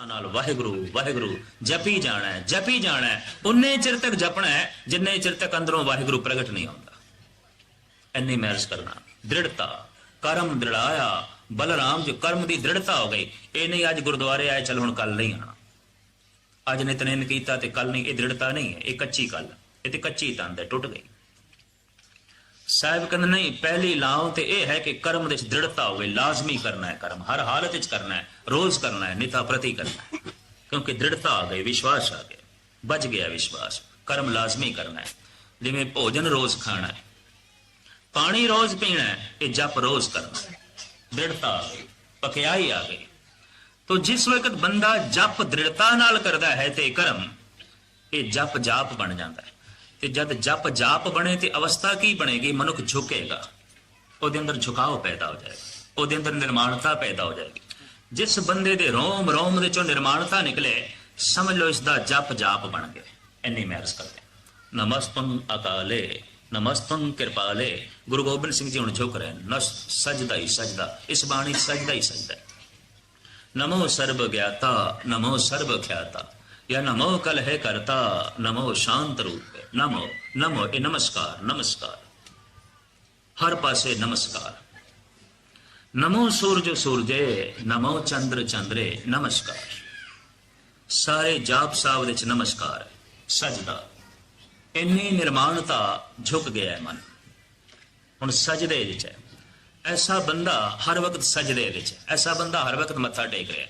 ਕੰਨਾਂ ਨਾਲ ਵਾਹਿਗੁਰੂ ਵਾਹਿਗੁਰੂ, ਜਪੀ ਜਾਣਾ ਹੈ, ਜਪੀ ਜਾਣਾ ਹੈ। ਉਨੇ ਚਿਰ ਤੱਕ ਜਪਣਾ ਹੈ, ਜਿੰਨੇ ਚਿਰ ਤੱਕ ਅੰਦਰੋਂ ਵਾਹਿਗੁਰੂ ਪ੍ਰਗਟ ਨਹੀਂ ਆਉਂਦਾ ਇੰਨੀ ਮਹਿਰਜ ਕਰਨਾ ਦ੍ਰਿੜਤਾ, ਕਰਮ ਦ੍ਰਿੜਾਇਆ, ਬਲਰਾਮ ਜੀ, ਕਰਮ ਦੀ ਦ੍ਰਿੜਤਾ ਹੋ ਗਈ। ਇਹ ਨਹੀਂ ਅੱਜ ਗੁਰਦੁਆਰੇ ਆਏ, ਚਲ ਹੁਣ ਕੱਲ ਨਹੀਂ ਆਣਾ ਅੱਜ ਨੇ ਨਿਤਨੇਮ ਕੀਤਾ ਤੇ ਕੱਲ ਨਹੀਂ, ਇਹ ਦ੍ਰਿੜਤਾ ਨਹੀਂ ਹੈ, ਇਹ ਕੱਚੀ ਕੱਲ ਇਹ ਤੇ ਕੱਚੀ ਤੰਦ ਹੈ, ਟੁੱਟ ਗਈ। ਸਾਹਿਬ ਕਹਿੰਦੇ, ਨਹੀਂ, ਪਹਿਲੀ ਲਾਉ ਤੇ ਇਹ ਹੈ ਕਿ ਕਰਮ ਦੇ ਵਿੱਚ ਦ੍ਰਿੜਤਾ ਹੋਵੇ, ਲਾਜ਼ਮੀ ਕਰਨਾ ਹੈ ਕਰਮ, ਹਰ ਹਾਲਤ ਵਿੱਚ ਕਰਨਾ ਹੈ, ਰੋਜ਼ ਕਰਨਾ ਹੈ ਨਿਤਾ ਪ੍ਰਤੀ ਕਰਨਾ ਹੈ, ਕਿਉਂਕਿ ਦ੍ਰਿੜਤਾ ਆ ਗਈ, ਵਿਸ਼ਵਾਸ ਆ ਗਿਆ ਬਚ ਗਿਆ ਵਿਸ਼ਵਾਸ, ਕਰਮ ਲਾਜ਼ਮੀ ਕਰਨਾ ਹੈ, ਜਿਵੇਂ ਭੋਜਨ ਰੋਜ਼ ਖਾਣਾ ਹੈ, ਪਾਣੀ ਰੋਜ਼ ਪੀਣਾ ਹੈ, ਇਹ ਜਪ ਰੋਜ਼ ਕਰਨਾ ਹੈ, ਦ੍ਰਿੜਤਾ ਆ ਗਈ ਪਕਿਆਈ ਆ ਗਈ, ਤੋ ਜਿਸ ਵਕਤ ਬੰਦਾ ਜਪ ਦ੍ਰਿੜਤਾ ਨਾਲ ਕਰਦਾ ਹੈ ਤੇ ਕਰਮ, ਇਹ ਜਪ ਜਾਪ ਬਣ ਜਾਂਦਾ ਹੈ ਤੇ ਜਦ ਜਪ ਜਾਪ ਬਣੇ ਤੇ ਅਵਸਥਾ ਕੀ ਬਣੇਗੀ ਮਨੁੱਖ ਝੁਕੇਗਾ ਉਹਦੇ ਅੰਦਰ ਝੁਕਾਓ ਪੈਦਾ ਹੋ ਜਾਏਗਾ ਉਹਦੇ ਅੰਦਰ ਨਿਰਮਾਣਤਾ ਪੈਦਾ ਹੋ ਜਾਏਗੀ ਜਿਸ ਬੰਦੇ ਦੇ ਰੋਮ ਰੋਮ ਦੇ ਚੋਂ ਨਿਰਮਾਣਤਾ ਨਿਕਲੇ ਸਮਝ ਲਓ ਇਸ ਦਾ ਜਪ ਜਾਪ ਬਣ ਗਿਆ ਇੰਨੀ ਮਹਿਰਸ ਕਰਦੇ ਨਮਸਤੰ ਅਕਾਲੇ ਨਮਸਤੰ ਕਿਰਪਾਲੇ ਗੁਰੂ ਗੋਬਿੰਦ ਸਿੰਘ ਜੀ ਹੁਣ ਝੁਕ ਰਹੇ ਨੇ ਨਸ ਸਜਦਾ ਹੀ ਸਜਦਾ ਇਸ ਬਾਣੀ 'ਚ ਸਜਦਾ ਹੀ ਸਜਦਾ ਹੈ। ਨਮੋ ਸਰਬ ਗਿਆਤਾ ਨਮੋ ਸਰਬ ਖਿਆਤਾ या नमो कल है करता नमो शांत रूप ਨਮੋ ਨਮੋ ਇਹ ਨਮਸਕਾਰ ਨਮਸਕਾਰ। ਹਰ ਪਾਸੇ ਨਮਸਕਾਰ। ਨਮੋ ਸੂਰਜ ਸੂਰਜੇ, ਨਮੋ ਚੰਦਰ ચંદ્રે ਨਮਸਕਾਰ। ਸਾਰੇ ਜਾਪ ਸਾਹਿਬ ਵਿੱਚ ਨਮਸਕਾਰ, ਸਜਦਾ। ਇੰਨੀ ਨਿਰਮਾਣਤਾ ਝੁਕ ਗਿਆ ਮਨ। ਹੁਣ ਸਜਦੇ ਵਿੱਚ ਹੈ। ਐਸਾ ਬੰਦਾ ਹਰ ਵਕਤ ਸਜਦੇ ਵਿੱਚ ਐਸਾ ਬੰਦਾ ਹਰ ਵਕਤ ਮੱਥਾ ਟੇਕ ਰਿਹਾ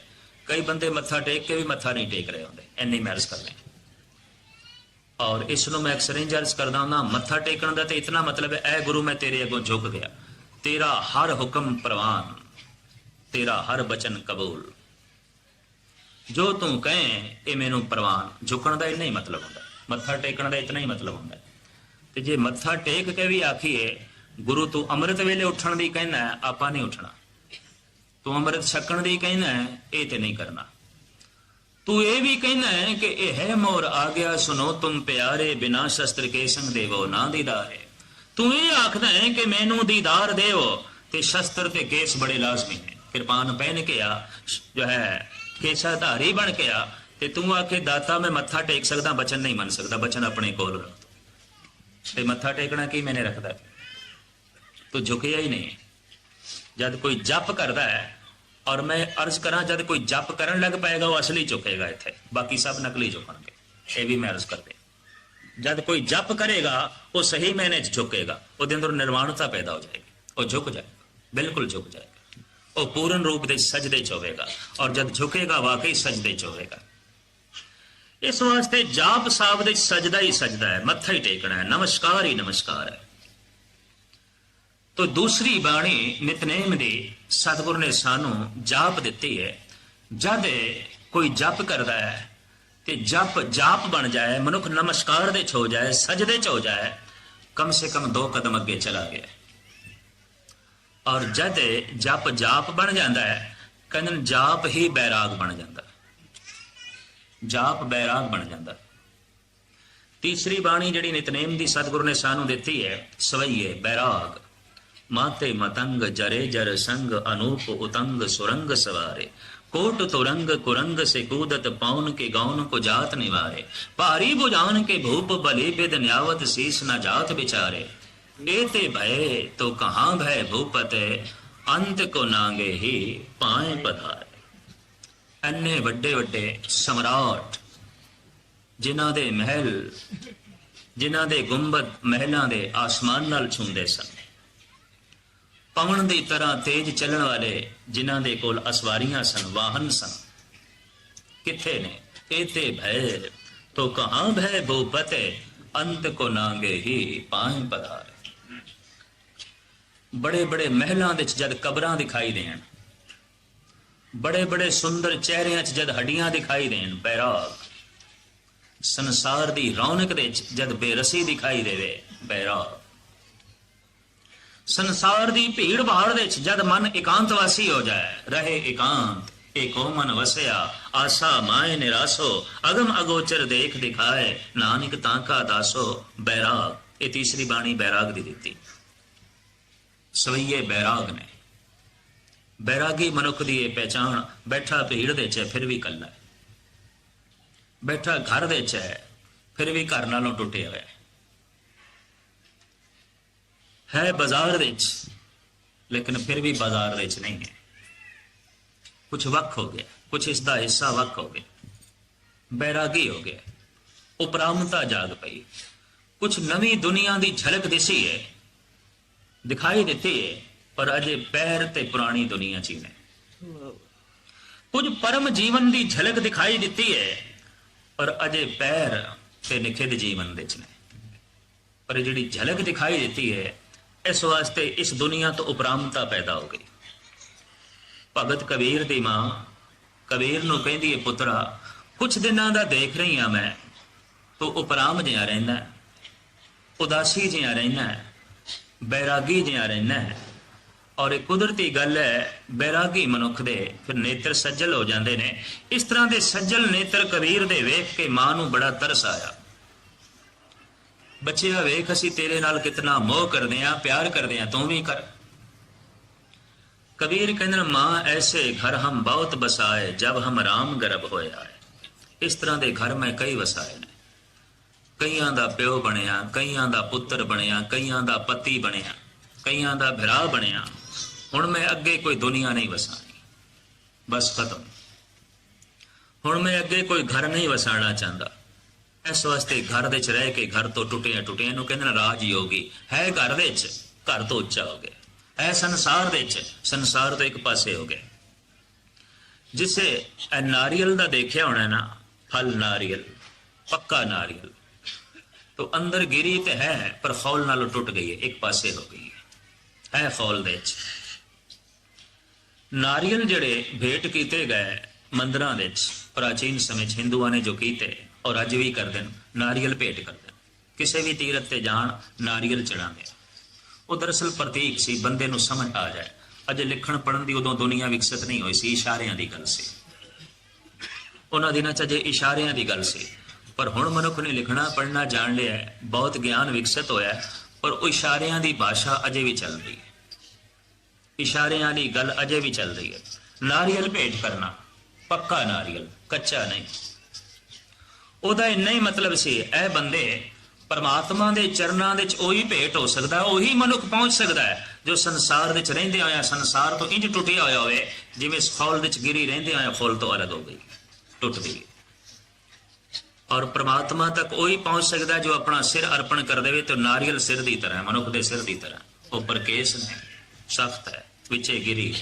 ਕਈ ਬੰਦੇ ਮੱਥਾ ਟੇਕ ਕੇ ਵੀ ਮੱਥਾ ਨਹੀਂ ਟੇਕ ਰਹੇ ਹੁੰਦੇ। ਇੰਨੀ ਮਹਿਰਸ ਕਰ ਲੈ ਔਰ ਇਸ ਨੂੰ ਮੈਂ ਅਕਸਰ ਇੰਜ ਕਰਦਾ ਹੁੰਦਾ, ਮੱਥਾ ਟੇਕਣ ਦਾ ਤੇ ਇਤਨਾ ਮਤਲਬ ਹੈ, ਐ ਗੁਰੂ ਮੈਂ ਤੇਰੇ ਅੱਗੋਂ ਝੁਕ ਗਿਆ। ਤੇਰਾ ਹਰ ਹੁਕਮ ਪ੍ਰਵਾਨ, ਤੇਰਾ ਹਰ ਬਚਨ ਕਬੂਲ। ਜੋ ਤੂੰ ਕਹੇ, ਇਹ ਮੈਨੂੰ ਪ੍ਰਵਾਨ। ਝੁਕਣ ਦਾ ਇੰਨਾ ਹੀ ਮਤਲਬ ਹੁੰਦਾ, ਮੱਥਾ ਟੇਕਣ ਦਾ ਇਤਨਾ ਹੀ ਮਤਲਬ ਹੁੰਦਾ। ਤੇ ਜੇ ਮੱਥਾ ਟੇਕ ਕੇ ਵੀ ਆਖੀਏ, ਗੁਰੂ ਤੂੰ ਅੰਮ੍ਰਿਤ ਵੇਲੇ ਉੱਠਣ ਦੀ ਕਹਿੰਦਾ, ਆਪਾਂ ਨਹੀਂ ਉੱਠਣਾ। ਤੂੰ ਅੰਮ੍ਰਿਤ ਛਕਣ ਦੀ ਕਹਿੰਦਾ, ਇਹ ਤੇ ਨਹੀਂ ਕਰਨਾ। ਤੂੰ ਇਹ ਵੀ ਕਹਿੰਦਾ ਹੈ ਕਿ ਇਹ ਹੈ ਮੋਰ ਆ ਗਿਆ ਸੁਨੋ ਤੁਮ ਪਿਆਰੇ, ਬਿਨਾ ਸ਼ਸਤਰ ਕੇ ਸੰਗ ਦੇਵੋ, ਨਾ ਦੀਦਾਰੇ ਤੂੰ ਇਹ ਆਖਦਾ ਹੈ ਕਿ ਮੈਨੂੰ ਦੀਦਾਰ ਦੇਵੋ ਤੇ ਸ਼ਸਤਰ ਤੇ ਕੇਸ ਬੜੇ ਲਾਜ਼ਮੀ ਨੇ। ਕਿਰਪਾਨ ਪਹਿਨ ਕੇ ਆ, ਜੋ ਹੈ, ਕੇਸਾ ਧਾਰੀ ਬਣ ਕੇ ਆ ਤੇ ਤੂੰ ਆਖੇ, ਦਾਤਾ, ਮੈਂ ਮੱਥਾ ਟੇਕ ਸਕਦਾ, ਬਚਨ ਨਹੀਂ ਮੰਨ ਸਕਦਾ, ਬਚਨ ਆਪਣੇ ਕੋਲ ਰੱਖ ਤੇ ਮੱਥਾ ਟੇਕਣਾ ਕੀ ਮੈਨੇ ਰੱਖਦਾ? ਤੂੰ ਝੁਕਿਆ ਹੀ ਨਹੀਂ। ਜਦ ਕੋਈ ਜਪ ਕਰਦਾ ਹੈ ਔਰ ਮੈਂ ਅਰਜ਼ ਕਰਾਂ, ਜਦ ਕੋਈ ਜਪ ਕਰਨ ਲੱਗ ਪਏਗਾ, ਉਹ ਅਸਲੀ ਝੁਕੇਗਾ ਇੱਥੇ। ਬਾਕੀ ਸਭ ਨਕਲੀ ਝੁਕਣਗੇ। ਇਹ ਵੀ ਮੈਂ ਅਰਜ਼ ਕਰਦੇ ਜਦ ਕੋਈ ਜਪ ਕਰੇਗਾ, ਉਹ ਸਹੀ ਮੈਨੇ ਚ ਝੁਕੇਗਾ। ਉਹਦੇ ਅੰਦਰ ਨਿਰਵਾਣਤਾ ਪੈਦਾ ਹੋ ਜਾਏਗੀ। ਉਹ ਝੁਕ ਜਾਏਗਾ। ਬਿਲਕੁਲ ਝੁਕ ਜਾਏਗਾ। ਉਹ ਪੂਰਨ ਰੂਪ ਦੇ ਸਜਦੇ ਚ ਹੋਵੇਗਾ। ਔਰ ਜਦ ਝੁਕੇਗਾ, ਵਾਕਈ ਸਜਦੇ ਚ ਹੋਵੇਗਾ। ਇਸ ਵਾਸਤੇ ਜਾਪ ਸਾਹਿਬ ਦੇ ਸਜਦਾ ਹੀ ਸਜਦਾ ਹੈ। ਮੱਥਾ ਹੀ ਟੇਕਣਾ ਹੈ। ਨਮਸਕਾਰ ਹੀ ਨਮਸਕਾਰ ਹੈ। ਤੋ ਦੂਸਰੀ ਬਾਣੀ ਨਿਤਨੇਮ ਦੀ ਸਤਿਗੁਰ ਨੇ ਸਾਨੂੰ ਜਾਪ ਦਿੱਤੀ ਹੈ। ਜਦ ਕੋਈ ਜਪ ਕਰਦਾ ਹੈ ਤੇ ਜਪ ਜਾਪ ਬਣ ਜਾਏ, ਮਨੁੱਖ ਨਮਸਕਾਰ ਦੇ ਚ ਹੋ ਜਾਏ, ਸਜਦੇ ਚ ਹੋ ਜਾਏ, ਕਮ ਸੇ ਕਮ ਦੋ ਕਦਮ ਅੱਗੇ ਚਲਾ ਗਿਆ। ਔਰ ਜਦ ਜਪ ਜਾਪ ਬਣ ਜਾਂਦਾ ਹੈ, ਕਹਿੰਦੇ ਜਾਪ ਹੀ ਬੈਰਾਗ ਬਣ ਜਾਂਦਾ। ਜਾਪ ਬੈਰਾਗ ਬਣ ਜਾਂਦਾ। ਤੀਸਰੀ ਬਾਣੀ ਜਿਹੜੀ ਨਿਤਨੇਮ ਦੀ ਸਤਿਗੁਰੂ ਨੇ ਸਾਨੂੰ ਦਿੱਤੀ ਹੈ, ਸਵਈਏ ਬੈਰਾਗ। ਮਾਤੇ ਮਤੰਗ ਜਰੇ ਜਰ ਸੰਗ ਅਨੂਪ ਉਤੰਗ ਸੁਰੰਗ ਸਵਾਰੇ ਕੋਟ ਤੁਰੰਗ ਕੁਰੰਗ ਸੇ ਕੂਦਤ ਪਾਉਨ ਕੇ ਗੌਨ ਕੋ ਜਾਤ ਨਿਵਾਰੇ ਭਾਰੀ ਬੁਝਾਨ ਕੇ ਭੂਪ ਬਲੇ ਬਿਦ ਨਿਆਵਤ ਸੀਸ न जात बिचारे एते भय तो कहाँ भय भूपत अंत को नांगे ही पाए पधारे ਐਨੇ ਵੱਡੇ ਵੱਡੇ ਸਮਰਾਟ ਜਿਨ੍ਹਾਂ ਦੇ ਮਹਿਲ ਜਿਨ੍ਹਾਂ ਦੇ ਗੁੰਬਦ ਮਹਿਲਾਂ ਦੇ ਆਸਮਾਨ ਨਾਲ ਛੁੰਦੇ ਸਨ ਪਵਨ ਦੀ ਤਰ੍ਹਾਂ ਤੇਜ਼ ਚੱਲਣ ਵਾਲੇ ਜਿਨ੍ਹਾਂ ਦੇ ਕੋਲ ਅਸਵਾਰੀਆਂ ਸਨ, ਵਾਹਨ ਸਨ। ਕਿੱਥੇ ਨੇ? ਇਤੇ ਭੈ? ਤੋ ਕਹਾਂ ਭੈ ਭੂਪਤੇ? ਅੰਤ ਕੋ ਨਾਂਗੇ ਹੀ ਪਾਏ ਪਧਾਰੇ ਬੜੇ ਬੜੇ ਮਹਿਲਾਂ ਵਿੱਚ ਜਦ ਕਬਰਾਂ ਦਿਖਾਈ ਦੇਣ ਬੜੇ ਬੜੇ ਸੁੰਦਰ ਚਿਹਰਿਆਂ 'ਚ ਜਦ ਹੱਡੀਆਂ ਦਿਖਾਈ ਦੇਣ, ਬੈਰਾਗ। ਸੰਸਾਰ ਦੀ ਰੌਣਕ ਦੇ ਜਦ ਬੇਰਸੀ ਦਿਖਾਈ ਦੇਵੇ, ਬੈਰਾਗ। ਸੰਸਾਰ ਦੀ ਭੀੜ ਭਾੜ ਦੇ ਜਦ ਮਨ ਇਕਾਂਤਵਾਸੀ ਹੋ ਜਾਏ, ਰਹੇ ਇਕਾਂਤ ਏਕੋ ਮਨ ਵਸਿਆ, ਆਸਾ ਮਾਏ ਨਿਰਾਸੋ, ਅਗਮ ਅਗੋਚਰ ਦੇਖ ਦਿਖਾਏ, ਨਾਨਕ ਤਾਂ ਕਾ ਦਾਸੋ, ਬੈਰਾਗ, ਇਹ ਤੀਸਰੀ ਬਾਣੀ ਬੈਰਾਗ ਦੀ ਦਿੱਤੀ। ਸਵਈਏ ਬੈਰਾਗ ਨੇ। ਬੈਰਾਗੀ ਮਨੁੱਖ ਦੀ ਇਹ ਪਹਿਚਾਣ ਬੈਠਾ ਭੀੜ ਦੇ ਚ ਫਿਰ ਵੀ ਇਕੱਲਾ ਬੈਠਾ ਘਰ ਦੇ ਚ ਫਿਰ ਵੀ ਘਰ ਨਾਲੋਂ ਟੁੱਟਿਆ ਹੋਇਆ ਹੈ ਬਾਜ਼ਾਰ ਵਿੱਚ, ਲੇਕਿਨ ਫਿਰ ਵੀ ਬਾਜ਼ਾਰ ਵਿੱਚ ਨਹੀਂ ਹੈ। ਕੁਝ ਵੱਖ ਹੋ ਗਿਆ ਕੁਝ ਇਸ ਦਾ ਹਿੱਸਾ ਵੱਖ ਹੋ ਗਿਆ। ਬੈਰਾਗੀ ਹੋ ਗਿਆ, ਉਪਰਾਮਤਾ ਜਾਗ ਪਈ। ਕੁਝ ਨਵੀਂ ਦੁਨੀਆ ਦੀ ਝਲਕ ਦਿਸੀ ਹੈ, ਦਿਖਾਈ ਦਿੱਤੀ ਹੈ, ਪਰ ਅਜੇ ਪੈਰ ਤੇ ਪੁਰਾਣੀ ਦੁਨੀਆ 'ਚ ਹੀ। ਨੇ ਕੁਝ ਪਰਮ ਜੀਵਨ ਦੀ ਝਲਕ ਦਿਖਾਈ ਦਿੱਤੀ ਹੈ, ਪਰ ਅਜੇ ਪੈਰ ਤੇ ਨਿਖਿਧ ਜੀਵਨ ਦੇ 'ਚ ਨੇ ਪਰ ਇਹ ਜਿਹੜੀ ਝਲਕ ਦਿਖਾਈ ਦਿੱਤੀ ਹੈ ਇਸ ਵਾਸਤੇ ਇਸ ਦੁਨੀਆ ਤੋਂ ਉਪਰਾਮਤਾ ਪੈਦਾ ਹੋ ਗਈ। ਭਗਤ ਕਬੀਰ ਦੀ ਮਾਂ ਕਬੀਰ ਨੂੰ ਕਹਿੰਦੀ ਹੈ ਪੁੱਤਰਾ ਕੁਝ ਦਿਨਾਂ ਦਾ ਦੇਖ ਰਹੀ ਆ ਮੈਂ, ਤੂੰ ਉਪਰਾਮ ਜਿਹਾ ਰਹਿੰਦਾ ਉਦਾਸੀ ਜਿਹਾ ਰਹਿੰਦਾ ਬੈਰਾਗੀ ਜਿਹਾ ਰਹਿੰਦਾ ਹੈ। ਔਰ ਇਹ ਕੁਦਰਤੀ ਗੱਲ ਹੈ ਬੈਰਾਗੀ ਮਨੁੱਖ ਦੇ ਫਿਰ ਨੇਤਰ ਸੱਜਲ ਹੋ ਜਾਂਦੇ ਨੇ। ਇਸ ਤਰ੍ਹਾਂ ਦੇ ਸੱਜਲ ਨੇਤਰ ਕਬੀਰ ਦੇ ਵੇਖ ਕੇ ਮਾਂ ਨੂੰ ਬੜਾ ਤਰਸ ਆਇਆ। ਬੱਚੇ ਬੱਚਿਆ ਵੇਖ ਅਸੀਂ ਤੇਰੇ ਨਾਲ ਕਿਤਨਾ ਮੋਹ ਕਰਦੇ ਆ ਪਿਆਰ ਕਰਦੇ ਆ ਤੂੰ ਵੀ ਕਰ। ਕਬੀਰ ਕਹਿੰਦੇ, ਮਾਂ, ਐਸੇ ਘਰ ਹਮ ਬਹੁਤ ਬਸਾਏ ਜਬ ਹਮ ਰਾਮ ਗਰਭ ਆਏ। ਇਸ ਤਰ੍ਹਾਂ ਦੇ ਘਰ ਮੈਂ ਕਈ ਵਸਾਏ ਨੇ। ਕਈਆਂ ਦਾ ਪਿਓ ਬਣਿਆ, ਕਈਆਂ ਦਾ ਪੁੱਤਰ ਬਣਿਆ, ਕਈਆਂ ਦਾ ਪਤੀ ਬਣਿਆ, ਕਈਆਂ ਦਾ ਭਰਾ ਬਣਿਆ। ਹੁਣ ਮੈਂ ਅੱਗੇ ਕੋਈ ਦੁਨੀਆ ਨਹੀਂ ਵਸਾਣੀ ਬਸ ਖਤਮ। ਹੁਣ ਮੈਂ ਅੱਗੇ ਕੋਈ ਘਰ ਨਹੀਂ ਵਸਾਣਾ ਚਾਹੁੰਦਾ। ਇਸ ਵਾਸਤੇ ਘਰ ਦੇ ਚ ਰਹਿ ਕੇ ਘਰ ਤੋਂ ਟੁੱਟਿਆ ਟੁੱਟਿਆ ਨੂੰ ਕਹਿੰਦੇ ਨੇ ਰਾਜ ਯੋਗੀ ਹੈ ਘਰ ਦੇ ਚ ਘਰ ਤੋਂ ਉੱਚਾ ਹੋ ਗਿਆ। ਹੈ ਸੰਸਾਰ ਦੇ ਚ ਸੰਸਾਰ ਤੋਂ ਇੱਕ ਪਾਸੇ ਹੋ ਗਿਆ। ਜਿਸੇ ਇਹ ਨਾਰੀਅਲ ਦਾ ਦੇਖਿਆ ਹੋਣਾ ਨਾ, ਫਲ ਨਾਰੀਅਲ, ਪੱਕਾ ਨਾਰੀਅਲ, ਤੋਂ ਅੰਦਰ ਗਿਰੀ ਤੇ ਹੈ, ਪਰ ਖੌਲ ਨਾਲੋਂ ਟੁੱਟ ਗਈ ਹੈ, ਇੱਕ ਪਾਸੇ ਹੋ ਗਈ ਹੈ। ਹੈ ਖੌਲ ਦੇ ਚ ਨਾਰੀਅਲ ਜਿਹੜੇ ਭੇਟ ਕੀਤੇ ਗਏ ਮੰਦਰਾਂ ਵਿੱਚ, ਪ੍ਰਾਚੀਨ ਸਮੇਂ 'ਚ ਹਿੰਦੂਆਂ ਨੇ ਜੋ ਕੀਤੇ ਔਰ ਅੱਜ ਵੀ ਕਰਦੇ ਨੇ, ਨਾਰੀਅਲ ਭੇਟ ਕਰਦੇ ਕਿਸੇ ਵੀ ਤੀਰਥ ਤੇ ਜਾਣ, ਨਾਰੀਅਲ ਚੜਾਉਂਦੇ ਉਹ ਦਰਅਸਲ ਪ੍ਰਤੀਕ ਸੀ, ਬੰਦੇ ਨੂੰ ਸਮਝ ਆ ਜਾਏ। ਅਜੇ ਲਿਖਣ ਪੜਨ ਦੀ ਉਦੋਂ ਦੁਨੀਆ ਵਿਕਸਿਤ ਨਹੀਂ ਹੋਈ ਸੀ, ਇਸ਼ਾਰਿਆਂ ਦੀ ਗੱਲ ਸੀ। ਉਹਨਾਂ ਦਿਨਾਂ 'ਚ ਅਜੇ ਇਸ਼ਾਰਿਆਂ ਦੀ ਗੱਲ ਸੀ। ਪਰ ਹੁਣ ਮਨੁੱਖ ਨੇ ਲਿਖਣਾ ਪੜਨਾ ਜਾਣ ਲਿਆ ਬਹੁਤ ਗਿਆਨ ਵਿਕਸਿਤ ਹੋਇਆ ਪਰ ਉਹ ਇਸ਼ਾਰਿਆਂ ਦੀ ਭਾਸ਼ਾ ਅਜੇ ਵੀ ਚੱਲਦੀ ਹੈ। ਇਸ਼ਾਰਿਆਂ ਦੀ ਗੱਲ ਅਜੇ ਵੀ ਚੱਲਦੀ ਹੈ। ਨਾਰੀਅਲ ਭੇਟ ਕਰਨਾ, ਪੱਕਾ ਨਾਰੀਅਲ, ਕੱਚਾ ਨਹੀਂ। ਉਹਦਾ ਇੰਨਾ ਹੀ ਮਤਲਬ ਸੀ ਇਹ ਬੰਦੇ, ਪਰਮਾਤਮਾ ਦੇ ਚਰਨਾਂ ਦੇ ਵਿੱਚ ਉਹੀ ਭੇਟ ਹੋ ਸਕਦਾ, ਉਹੀ ਮਨੁੱਖ ਪਹੁੰਚ ਸਕਦਾ ਹੈ, ਜੋ ਸੰਸਾਰ ਵਿੱਚ ਰਹਿੰਦੇ ਆਇਆ ਸੰਸਾਰ ਤੋਂ ਇੰਜ ਟੁੱਟਿਆ ਹੋਇਆ ਹੋਵੇ, ਜਿਵੇਂ ਇਸ ਵਿੱਚ ਗਿਰੀ ਰਹਿੰਦੇ ਆਇਆ ਖੌਲ ਤੋਂ ਅਲੱਗ ਹੋ ਗਈ ਟੁੱਟ ਗਈ ਔਰ ਪ੍ਰਮਾਤਮਾ ਤੱਕ ਉਹੀ ਪਹੁੰਚ ਸਕਦਾ ਜੋ ਆਪਣਾ ਸਿਰ ਅਰਪਣ ਕਰ ਦੇਵੇ ਤੇ ਨਾਰੀਅਲ ਸਿਰ ਦੀ ਤਰ੍ਹਾਂ ਮਨੁੱਖ ਦੇ ਸਿਰ ਦੀ ਤਰ੍ਹਾਂ ਉੱਪਰ ਕੇਸ ਨੇ ਸਖਤ ਹੈ ਵਿੱਚੇ ਗਿਰੀ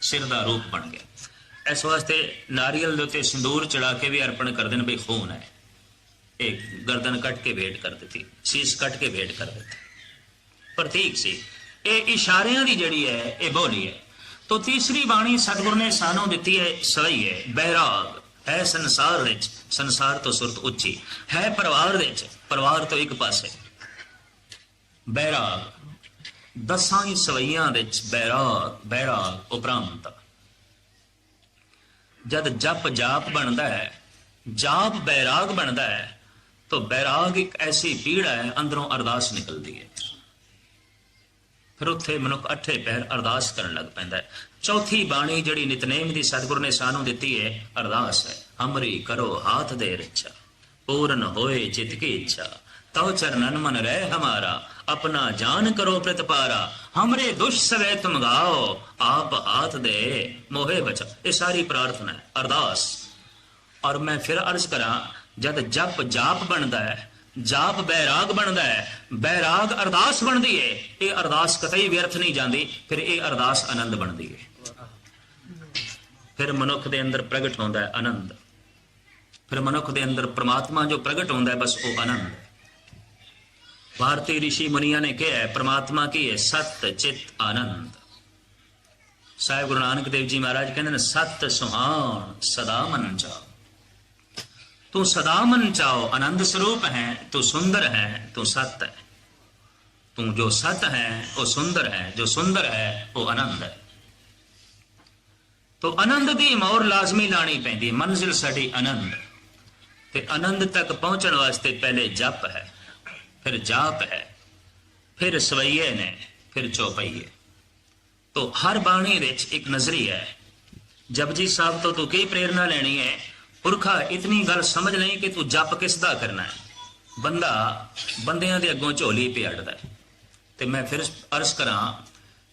ਸਿਰ ਦਾ ਰੂਪ ਬਣ ਗਿਆ। ਇਸ ਵਾਸਤੇ ਨਾਰੀਅਲ ਦੇ ਉੱਤੇ ਸਿੰਦੂਰ ਚੜਾ ਕੇ ਵੀ ਅਰਪਣ ਕਰਦੇ ਨੇ ਬਈ ਖੂਨ ਹੈ। ਇਹ ਗਰਦਨ ਕੱਟ ਕੇ ਭੇਟ ਕਰ ਦਿੱਤੀ, ਸੀਸ ਕੱਟ ਕੇ ਭੇਟ ਕਰ ਦਿੱਤੀ। ਪ੍ਰਤੀਕ ਸੀ। ਇਹ ਇਸ਼ਾਰਿਆਂ ਦੀ ਜਿਹੜੀ ਹੈ, ਇਹ ਬੋਲੀ ਹੈ। ਤੋ ਤੀਸਰੀ ਬਾਣੀ ਸਤਿਗੁਰ ਨੇ ਸਾਨੂੰ ਦਿੱਤੀ ਹੈ, ਸਹੀ ਹੈ, ਬੈਰਾਗ। ਹੈ ਸੰਸਾਰ ਵਿੱਚ, ਸੰਸਾਰ ਤੋਂ ਸੁਰਤ ਉੱਚੀ। ਹੈ ਪਰਿਵਾਰ ਵਿੱਚ, ਪਰਿਵਾਰ ਤੋਂ ਇੱਕ ਪਾਸੇ। ਬੈਰਾਗ। ਦਸਾਂ ਹੀ ਸਵਈਆਂ ਵਿੱਚ ਬੈਰਾਗ ਬੈਰਾਗ, ਉਪਰੰਤ। ਜਦ ਜਪ ਜਾਪ ਬਣਦਾ ਹੈ, ਜਾਪ ਬੈਰਾਗ ਬਣਦਾ ਹੈ, ਤਾਂ ਬੈਰਾਗ ਇੱਕ ਐਸੀ ਪੀੜ ਹੈ, ਅੰਦਰੋਂ ਅਰਦਾਸ ਨਿਕਲਦੀ ਹੈ। ਫਿਰ ਉੱਥੇ ਮਨੁੱਖ ਅੱਠੇ ਪੈਰ ਅਰਦਾਸ ਕਰਨ ਲੱਗ ਪੈਂਦਾ ਹੈ। ਚੌਥੀ ਬਾਣੀ ਜਿਹੜੀ ਨਿਤਨੇਮ ਦੀ ਸਤਿਗੁਰ ਨੇ ਸਾਨੂੰ ਦਿੱਤੀ ਹੈ, ਅਰਦਾਸ ਹੈ ਅਮਰੀ ਕਰੋ ਹਾਥ ਦੇ ਰੱਛਾ, ਪੂਰਨ ਹੋਏ ਚਿਤ ਕੀ ਇੱਛਾ। ਤਉ ਚਰਨਨ ਮਨ ਰਹਿ ਹਮਾਰਾ अपना जान करो प्रतिपारा हमरे दुष्ट सवे तुम गाओ आप हाथ दे मोहे बचा ये सारी प्रार्थना है अरदास ਔਰ ਮੈਂ ਫਿਰ ਅਰਜ਼ ਕਰਾਂ ਜਦ ਜਪ ਜਾਪ ਬਣਦਾ ਹੈ ਜਾਪ ਬੈਰਾਗ ਬਣਦਾ ਹੈ ਬੈਰਾਗ ਅਰਦਾਸ ਬਣਦੀ ਹੈ ਇਹ ਅਰਦਾਸ ਕਤਈ ਵਿਅਰਥ ਨਹੀਂ ਜਾਂਦੀ ਫਿਰ ਇਹ ਅਰਦਾਸ ਆਨੰਦ ਬਣਦੀ ਹੈ ਫਿਰ ਮਨੁੱਖ ਦੇ ਅੰਦਰ ਪ੍ਰਗਟ ਹੁੰਦਾ ਹੈ ਆਨੰਦ ਫਿਰ ਮਨੁੱਖ ਦੇ ਅੰਦਰ ਪ੍ਰਮਾਤਮਾ ਜੋ ਪ੍ਰਗਟ ਹੁੰਦਾ ਹੈ ਬਸ ਉਹ ਆਨੰਦ ਹੈ ਭਾਰਤੀ ઋષਿ ਮੁਨੀਆਂ ਨੇ ਕਿਹਾ ਹੈ ਪ੍ਰਮਾਤਮਾ ਕੀ ਹੈ ਸਤ ਚਿਤ ਆਨੰਦ ਸਾਹਿਬ ਗੁਰੂ ਨਾਨਕ ਦੇਵ ਜੀ ਮਹਾਰਾਜ ਕਹਿੰਦੇ ਨੇ ਸਤ ਸੁਹਾਣ ਸਦਾ ਮਨ ਚਾਓ ਤੂੰ ਸਦਾ ਮਨ ਚਾਓ ਆਨੰਦ ਸਰੂਪ ਹੈ ਤੂੰ ਸੁੰਦਰ ਹੈ ਤੂੰ ਸਤ ਹੈ ਤੂੰ ਜੋ ਸਤ ਹੈ ਉਹ ਸੁੰਦਰ ਹੈ ਜੋ ਸੁੰਦਰ ਹੈ ਉਹ ਆਨੰਦ ਹੈ ਤੋ ਆਨੰਦ ਦੀ ਮੌਰ ਲਾਜ਼ਮੀ ਲਾਣੀ ਪੈਂਦੀ ਮੰਜ਼ਿਲ ਸਾਡੀ ਆਨੰਦ ਤੇ ਆਨੰਦ ਤੱਕ ਪਹੁੰਚਣ ਵਾਸਤੇ ਪਹਿਲੇ ਜਪ ਹੈ ਫਿਰ ਜਾਪ ਹੈ ਫਿਰ ਸਵਈਏ ਨੇ ਫਿਰ ਚੌਪਈਏ ਤੋ ਹਰ ਬਾਣੀ ਵਿੱਚ ਇੱਕ ਨਜ਼ਰੀ ਹੈ ਜਪਜੀ ਸਾਹਿਬ ਤੋਂ ਤੂੰ ਕੀ ਪ੍ਰੇਰਣਾ ਲੈਣੀ ਹੈ ਪੁਰਖਾ ਇਤਨੀ ਗੱਲ ਸਮਝ ਲਈ ਕਿ ਤੂੰ ਜਪ ਕਿਸ ਦਾ ਕਰਨਾ ਹੈ ਬੰਦਾ ਬੰਦਿਆਂ ਦੇ ਅੱਗੋਂ ਝੋਲੀ ਪਿਆੜਦਾ ਹੈ ਤੇ ਮੈਂ ਫਿਰ ਅਰਜ਼ ਕਰਾਂ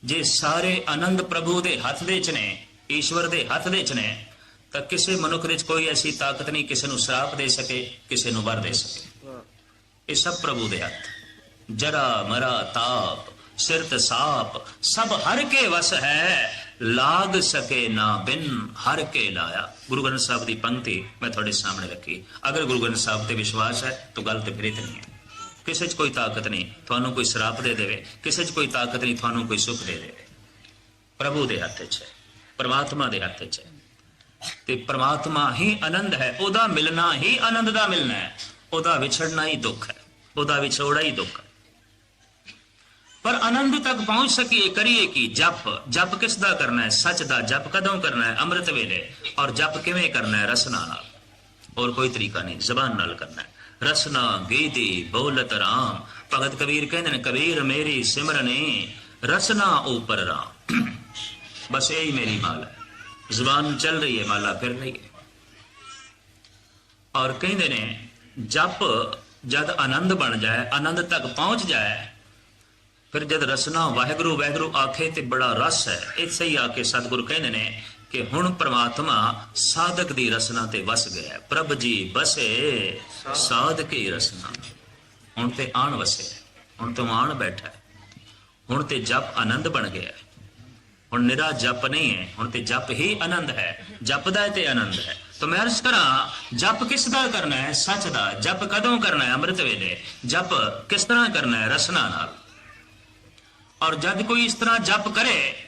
ਜੇ ਸਾਰੇ ਆਨੰਦ ਪ੍ਰਭੂ ਦੇ ਹੱਥ ਦੇ ਚ ਨੇ ਈਸ਼ਵਰ ਦੇ ਹੱਥ ਦੇ ਚ ਨੇ ਤਾਂ ਕਿਸੇ ਮਨੁੱਖ ਵਿੱਚ ਕੋਈ ਐਸੀ ਤਾਕਤ ਨਹੀਂ ਕਿਸੇ ਨੂੰ ਸ਼ਰਾਪ ਦੇ ਸਕੇ ਕਿਸੇ ਨੂੰ ਵਰ ਦੇ ਸਕੇ ਇਹ ਸਭ ਪ੍ਰਭੂ ਦੇ ਹੱਥ। ਜਰਾ ਮਰਾ ਤਾਪ ਸਿਰਤ ਸਾਪ, ਸਭ ਹਰ ਕੇ ਵਸ ਹੈ। ਲਾਗ ਸਕੇ ਨਾ ਬਿਨ ਹਰ ਕੇ ਲਾਇਆ। ਗੁਰੂ ਗ੍ਰੰਥ ਸਾਹਿਬ ਦੀ ਪੰਕਤੀ ਮੈਂ ਤੁਹਾਡੇ ਸਾਹਮਣੇ ਰੱਖੀ। ਅਗਰ ਗੁਰੂ ਗ੍ਰੰਥ ਸਾਹਿਬ ਤੇ ਵਿਸ਼ਵਾਸ ਹੈ, ਤਾਂ ਗੱਲ ਤੇ ਫਿਰ ਨਹੀਂ ਹੈ। ਕਿਸੇ 'ਚ ਕੋਈ ਤਾਕਤ ਨਹੀਂ, ਤੁਹਾਨੂੰ ਕੋਈ ਸ਼ਰਾਪ ਦੇ ਦੇਵੇ। ਕਿਸੇ 'ਚ ਕੋਈ ਤਾਕਤ ਨਹੀਂ, ਤੁਹਾਨੂੰ ਕੋਈ ਸੁੱਖ ਦੇ ਦੇਵੇ। ਪ੍ਰਭੂ ਦੇ ਹੱਥ 'ਚ ਹੈ, ਪਰਮਾਤਮਾ ਦੇ ਹੱਥ 'ਚ ਹੈ। ਤੇ ਪਰਮਾਤਮਾ ਹੀ ਆਨੰਦ ਹੈ, ਉਹਦਾ ਮਿਲਣਾ ਹੀ ਆਨੰਦ ਦਾ ਮਿਲਣਾ ਹੈ। ਉਹਦਾ ਵਿਛੜਨਾ ਹੀ ਦੁੱਖ ਹੈ। ਉਹਦਾ ਵਿਛੋੜਾ ਹੀ ਦੁੱਖ ਹੈ ਪਰ ਆਨੰਦ ਤੱਕ ਪਹੁੰਚ ਸਕੀਏ ਕਰੀਏ ਕੀ ਜਪ ਜਪ ਕਿਸ ਦਾ ਕਰਨਾ ਹੈ ਸੱਚ ਦਾ ਜਪ ਕਦੋਂ ਕਰਨਾ ਹੈ ਅੰਮ੍ਰਿਤ ਵੇਲੇ ਔਰ ਜਪ ਕਿਵੇਂ ਕਰਨਾ ਹੈ ਰਸਨਾ ਨਾਲ ਹੋਰ ਕੋਈ ਤਰੀਕਾ ਨਹੀਂ ਜ਼ਬਾਨ ਨਾਲ ਕਰਨਾ ਹੈ ਰਸਨਾ ਗੀਤੀ ਬੋਲਤ ਰਾਮ ਭਗਤ ਕਬੀਰ ਕਹਿੰਦੇ ਨੇ ਕਬੀਰ ਮੇਰੀ ਸਿਮਰਨੇ ਰਸਨਾ ਉਪਰ ਰਾਮ ਬਸ ਇਹੀ ਮੇਰੀ ਮਾਲ ਹੈ ਜ਼ਬਾਨ ਚੱਲ ਰਹੀ ਹੈ ਮਾਲਾ ਫਿਰ ਰਹੀ ਹੈ ਔਰ ਕਹਿੰਦੇ ਨੇ ਜਪ ਜਦ ਆਨੰਦ ਬਣ ਜਾਏ, ਆਨੰਦ ਤੱਕ ਪਹੁੰਚ ਜਾਏ, ਫਿਰ ਜਦ ਰਸਨਾ ਵਾਹਿਗੁਰੂ ਵਾਹਿਗੁਰੂ ਆਖੇ ਤੇ ਬੜਾ ਰਸ ਹੈ। ਇੱਥੇ ਹੀ ਆ ਕੇ ਸਤਿਗੁਰੂ ਕਹਿੰਦੇ ਨੇ ਕਿ ਹੁਣ ਪ੍ਰਮਾਤਮਾ ਸਾਧਕ ਦੀ ਰਸਨਾ ਤੇ ਵਸ ਗਿਆ ਪ੍ਰਭ ਜੀ ਬਸੇ, ਸਾਧਕੀ ਰਸਨਾ। ਹੁਣ ਤੇ ਆਣ ਵਸੇ, ਹੁਣ ਤੋਂ ਆਣ ਬੈਠਾ ਹੁਣ ਤੇ ਜਪ ਆਨੰਦ ਬਣ ਗਿਆ ਹੁਣ ਨਿਰਾ ਜਪ ਨਹੀਂ ਹੈ, ਹੁਣ ਤੇ ਜਪ ਹੀ ਆਨੰਦ ਹੈ। ਜਪਦਾ ਤੇ ਆਨੰਦ ਹੈ। ਤਾਂ ਮੈਂ ਅਰਜ਼ ਕਰਾਂ, ਜਪ ਕਿਸ ਦਾ ਕਰਨਾ ਹੈ? ਸੱਚ ਦਾ। ਜਪ ਕਦੋਂ ਕਰਨਾ ਹੈ? ਅੰਮ੍ਰਿਤ ਵੇਲੇ। ਜਪ ਕਿਸ ਤਰ੍ਹਾਂ ਕਰਨਾ ਹੈ? ਰਸਨਾ ਨਾਲ। ਔਰ ਜਦ ਕੋਈ ਇਸ ਤਰ੍ਹਾਂ ਜਪ ਕਰੇ,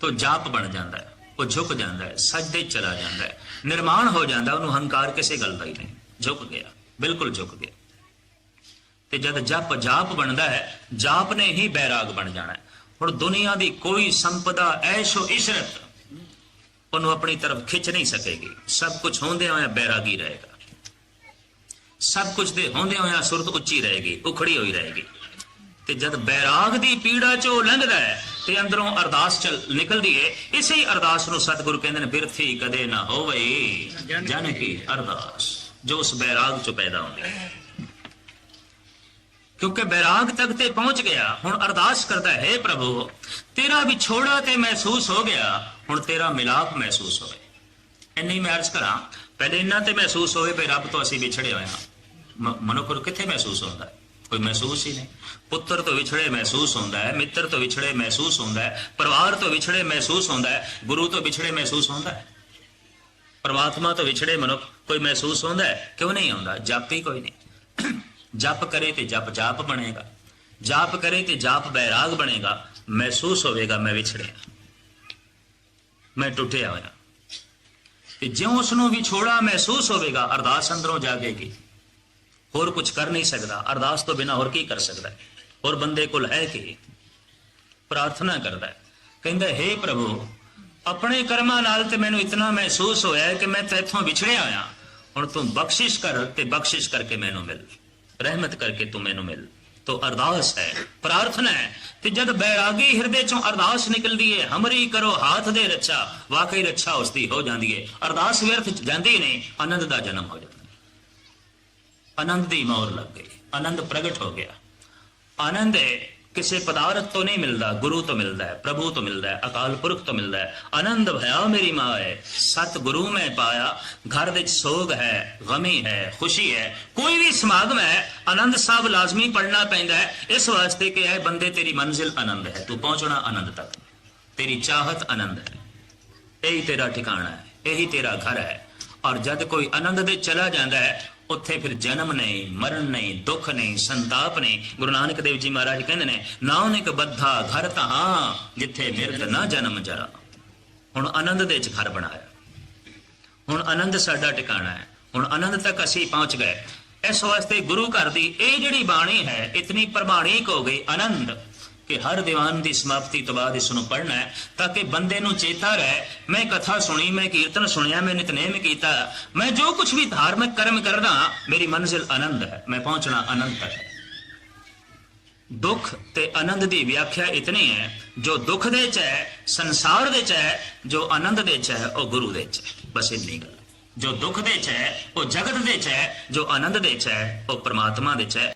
ਤਾਂ ਜਾਪ ਬਣ ਜਾਂਦਾ ਹੈ। ਉਹ ਝੁਕ ਜਾਂਦਾ ਹੈ। ਸਜਦੇ 'ਚ ਚਲਾ ਜਾਂਦਾ ਹੈ। ਨਿਰਮਾਣ ਹੋ ਜਾਂਦਾ ਉਹਨੂੰ ਹੰਕਾਰ ਕਿਸੇ ਗੱਲ ਦਾ ਹੀ ਨਹੀਂ। ਝੁਕ ਗਿਆ। ਬਿਲਕੁਲ ਝੁਕ ਗਿਆ। ਤੇ ਜਦ ਜਪ ਜਾਪ ਬਣਦਾ ਹੈ, ਜਾਪ ਨੇ ਹੀ ਬੈਰਾਗ ਬਣ ਜਾਣਾ ਹੁਣ ਦੁਨੀਆ ਦੀ ਕੋਈ ਸੰਪਦਾ ਐਸ਼ੋ ਇਸ਼ਰਤ ਉਹਨੂੰ ਆਪਣੀ ਤਰਫ ਖਿੱਚ ਨਹੀਂ ਸਕੇਗੀ। ਸਭ ਕੁਝ ਹੁੰਦਿਆਂ ਹੋਇਆ ਬੈਰਾਗੀ ਰਹੇਗਾ। ਸਭ ਕੁਝ ਦੇ ਹੁੰਦਿਆਂ ਹੋਇਆ ਸੁਰਤ ਉੱਚੀ ਰਹੇਗੀ, ਉਖੜੀ ਹੋਈ ਰਹੇਗੀ। ਤੇ ਜਦ ਬੈਰਾਗ ਦੀ ਪੀੜਾ ਚੋਂ ਲੰਘਦਾ ਹੈ, ਤੇ ਅੰਦਰੋਂ ਅਰਦਾਸ ਚਲ ਨਿਕਲਦੀ ਹੈ ਇਸੇ ਹੀ ਅਰਦਾਸ ਨੂੰ ਸਤਿਗੁਰੂ ਕਹਿੰਦੇ ਨੇ, ਬਿਰਥੀ ਕਦੇ ਨਾ ਹੋਵੇ ਜਨ ਕੀ ਅਰਦਾਸ? ਜੋ ਉਸ ਬੈਰਾਗ ਚੋਂ ਪੈਦਾ ਹੁੰਦੀ ਹੈ। ਕਿਉਂਕਿ ਬੈਰਾਗ ਤੱਕ ਤੇ ਪਹੁੰਚ ਗਿਆ। ਹੁਣ ਅਰਦਾਸ ਕਰਦਾ ਹੈ, ਪ੍ਰਭੂ, ਤੇਰਾ ਵਿਛੋੜਾ ਤੇ ਮਹਿਸੂਸ ਹੋ ਗਿਆ। ਹੁਣ ਤੇਰਾ ਮਿਲਾਪ ਮਹਿਸੂਸ ਹੋਵੇ। ਇੰਨੀ ਮੈਂ ਅਰਜ਼ ਕਰਾਂ, ਪਹਿਲੇ ਇੰਨਾ ਤੇ ਮਹਿਸੂਸ ਹੋਵੇ ਵੀ ਰੱਬ ਤੋਂ ਅਸੀਂ ਵਿਛੜੇ ਹੋਏ ਹਾਂ। ਮਨੁੱਖ ਨੂੰ ਕਿੱਥੇ ਮਹਿਸੂਸ ਹੁੰਦਾ ਹੈ? ਕੋਈ ਮਹਿਸੂਸ ਹੀ ਨਹੀਂ। ਪੁੱਤਰ ਤੋਂ ਵਿਛੜੇ ਮਹਿਸੂਸ ਹੁੰਦਾ ਹੈ, ਮਿੱਤਰ ਤੋਂ ਵਿਛੜੇ ਮਹਿਸੂਸ ਹੁੰਦਾ ਹੈ, ਪਰਿਵਾਰ ਤੋਂ ਵਿਛੜੇ ਮਹਿਸੂਸ ਹੁੰਦਾ ਹੈ, ਗੁਰੂ ਤੋਂ ਵਿਛੜੇ ਮਹਿਸੂਸ ਹੁੰਦਾ ਹੈ। ਪਰਮਾਤਮਾ ਤੋਂ ਵਿਛੜੇ ਮਨੁੱਖ ਕੋਈ ਮਹਿਸੂਸ ਹੁੰਦਾ ਹੈ? ਕਿਉਂ ਨਹੀਂ ਆਉਂਦਾ ਜਪ ਹੀ ਕੋਈ ਨਹੀਂ। ਜਪ ਕਰੇ ਤੇ ਜਪ ਜਾਪ ਬਣੇਗਾ। ਜਾਪ ਕਰੇ ਤੇ ਜਾਪ ਬੈਰਾਗ ਬਣੇਗਾ। ਮਹਿਸੂਸ ਹੋਵੇਗਾ, ਮੈਂ ਵਿਛੜਿਆ। ਮੈਂ ਟੁੱਟਿਆ ਹੋਇਆ। ਤੇ ਜਿਉਂ ਉਸ ਨੂੰ ਵਿਛੋੜਾ ਮਹਿਸੂਸ ਹੋਵੇਗਾ, ਅਰਦਾਸ ਅੰਦਰੋਂ ਜਾਗੇਗੀ। ਹੋਰ ਕੁਝ ਕਰ ਨਹੀਂ ਸਕਦਾ। ਅਰਦਾਸ ਤੋਂ ਬਿਨਾ ਹੋਰ ਕੀ ਕਰ ਸਕਦਾ ਹੈ? ਹੋਰ ਬੰਦੇ ਕੋਲ ਹੈ ਕੀ? ਪ੍ਰਾਰਥਨਾ ਕਰਦਾ ਹੈ। ਕਹਿੰਦਾ, ਹੈ ਪ੍ਰਭੂ, ਆਪਣੇ ਕਰਮਾਂ ਨਾਲ ਤੇ ਮੈਨੂੰ ਇਤਨਾ ਮਹਿਸੂਸ ਹੋਇਆ ਕਿ ਮੈਂ ਤੇਥੋਂ ਵਿਛੜਿਆ ਹੋਇਆ। ਹੁਣ ਤੂੰ ਬਖਸ਼ਿਸ਼ ਕਰ ਤੇ ਬਖਸ਼ਿਸ਼ ਕਰਕੇ ਮੈਨੂੰ ਮਿਲ। ਰਹਿਮਤ ਕਰਕੇ ਤੂੰ ਮੈਨੂੰ ਮਿਲ। ਤੋ ਅਰਦਾਸ ਹੈ, ਪ੍ਰਾਰਥਨਾ ਹੈ ਤੇ ਜਦ ਬੈਰਾਗੀ ਹਿਰਦੇ ਚੋਂ ਅਰਦਾਸ ਨਿਕਲਦੀ ਹੈ ਹਮਰੀ ਕਰੋ ਹਾਥ ਦੇ ਰੱਛਾ, ਵਾਕਈ ਰੱਛਾ ਉਸਦੀ ਹੋ ਜਾਂਦੀ ਹੈ ਅਰਦਾਸ ਵਿਅਰਥ ਜਾਂਦੀ ਨਹੀਂ ਆਨੰਦ ਦਾ ਜਨਮ ਹੋ ਜਾਂਦਾ। ਆਨੰਦ ਦੀ ਮੌਰ ਲੱਗ ਗਈ, ਆਨੰਦ ਪ੍ਰਗਟ ਹੋ ਗਿਆ। ਆਨੰਦ ਕਿਸੇ ਪਦਾਰਥ ਤੋਂ ਨਹੀਂ ਮਿਲਦਾ, ਗੁਰੂ ਤੋਂ ਮਿਲਦਾ ਹੈ, ਪ੍ਰਭੂ ਤੋਂ ਮਿਲਦਾ ਹੈ, ਅਕਾਲ ਪੁਰਖ ਤੋਂ ਮਿਲਦਾ ਹੈ। ਆਨੰਦ ਭਇਆ ਮੇਰੀ ਮਾਏ ਸਤ ਗੁਰੂ ਮੈਂ ਪਾਇਆ, ਘਰ ਵਿੱਚ ਸੋਗ ਹੈ, ਗਮੀ ਹੈ, ਖੁਸ਼ੀ ਹੈ, ਕੋਈ ਵੀ ਸਮਾਗਮ ਹੈ, ਆਨੰਦ ਸਾਹਿਬ ਲਾਜ਼ਮੀ ਪੜਨਾ ਪੈਂਦਾ ਹੈ, ਇਸ ਵਾਸਤੇ ਕਿ ਇਹ ਬੰਦੇ ਤੇਰੀ ਮੰਜ਼ਿਲ ਆਨੰਦ ਹੈ, ਤੂੰ ਪਹੁੰਚਣਾ ਆਨੰਦ ਤੱਕ। ਤੇਰੀ ਚਾਹਤ ਆਨੰਦ ਹੈ। ਇਹੀ ਤੇਰਾ ਠਿਕਾਣਾ ਹੈ, ਇਹੀ ਤੇਰਾ ਘਰ ਹੈ। ਔਰ ਜਦ ਕੋਈ ਆਨੰਦ ਦੇ ਚਲਾ ਜਾਂਦਾ ਹੈ ਉੱਥੇ ਫਿਰ ਜਨਮ ਨਹੀਂ ਮਰਨ ਨਹੀਂ ਦੁੱਖ ਨਹੀਂ ਸੰਤਾਪ ਨਹੀਂ ਗੁਰੂ ਨਾਨਕ ਦੇਵ ਜੀ ਮਹਾਰਾਜ ਕਹਿੰਦੇ ਨੇ, ਨਾਨਕ ਬੱਧਾ ਘਰ ਤਹਾਂ ਜਿੱਥੇ ਮਿਰਤ ਨਾ ਜਨਮ ਜਰਾ। ਹੁਣ ਆਨੰਦ ਦੇ ਵਿੱਚ ਘਰ ਬਣਾਇਆ। ਹੁਣ ਆਨੰਦ ਸਾਡਾ ਟਿਕਾਣਾ ਹੈ। ਹੁਣ ਆਨੰਦ ਤੱਕ ਅਸੀਂ ਪਹੁੰਚ ਗਏ। ਇਸ ਵਾਸਤੇ ਗੁਰੂ ਘਰ ਦੀ ਇਹ ਜਿਹੜੀ ਬਾਣੀ ਹੈ, ਇਤਨੀ ਪ੍ਰਮਾਣਿਕ ਹੋ ਗਈ ਆਨੰਦ। ਕਿ ਹਰ ਦੀਵਾਨ ਦੀ ਸਮਾਪਤੀ ਤੋਂ ਬਾਅਦ ਇਸ ਨੂੰ ਪੜ੍ਹਨਾ ਹੈ, ਤਾਂ ਕਿ ਬੰਦੇ ਨੂੰ ਚੇਤਾ ਰਹੇ, ਮੈਂ ਕਥਾ ਸੁਣੀ, ਮੈਂ ਕੀਰਤਨ ਸੁਣਿਆ, ਮੈਂ ਨਿਤਨੇਮ ਕੀਤਾ, ਮੈਂ ਜੋ ਕੁਝ ਵੀ ਧਾਰਮਿਕ ਕਰਮ ਕਰਦਾ, ਮੇਰੀ ਮੰਜ਼ਿਲ ਆਨੰਦ ਹੈ, ਮੈਂ ਪਹੁੰਚਣਾ ਆਨੰਦ ਤੱਕ ਹੈ। ਦੁੱਖ ਤੇ ਆਨੰਦ ਦੀ ਵਿਆਖਿਆ ਇਤਨੀ ਹੈ, ਜੋ ਦੁੱਖ ਦੇ ਚ ਹੈ, ਸੰਸਾਰ ਦੇ ਚ ਹੈ, ਜੋ ਆਨੰਦ ਦੇ ਚ ਹੈ, ਉਹ ਗੁਰੂ ਦੇ ਚ ਹੈ, ਬਸ ਇੰਨੀ ਗੱਲ। ਜੋ ਦੁੱਖ ਦੇ ਚ ਹੈ, ਉਹ ਜਗਤ ਦੇ ਚ ਹੈ, ਜੋ ਆਨੰਦ ਦੇ ਚ ਹੈ, ਉਹ ਪ੍ਰਮਾਤਮਾ ਦੇ ਚ ਹੈ।